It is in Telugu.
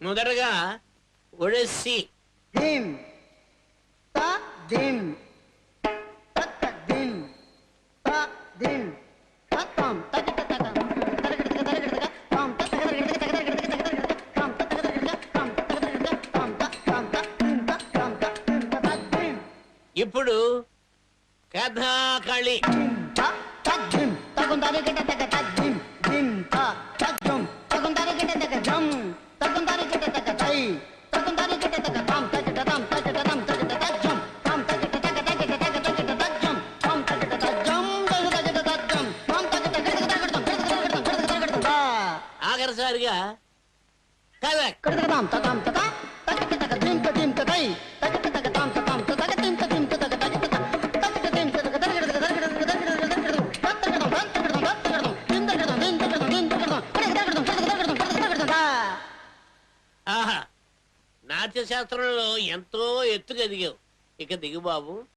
మొదటగా ఒడెస్సి త తక్క త తక్కం తక్కం తక్కిం ఇప్పుడు కథాకళి దిమ్ త తక్కిం తగుం తరగడ తక తక్కిం దిమ్ త తక్కం తగుం తరగడ తక జం கை ஆகரசா இருக்கா? கதை கடதாம் ததாம் ததா தக்க தக்க தீம் தீம் ததை தக்க தக்க தாம் ததாம் ததக தீம் தீம் ததக ஆஹா. నాట్య శాస్త్రంలో ఎంతో ఎత్తుకు ఎదిగావు ఇక దిగు బాబు.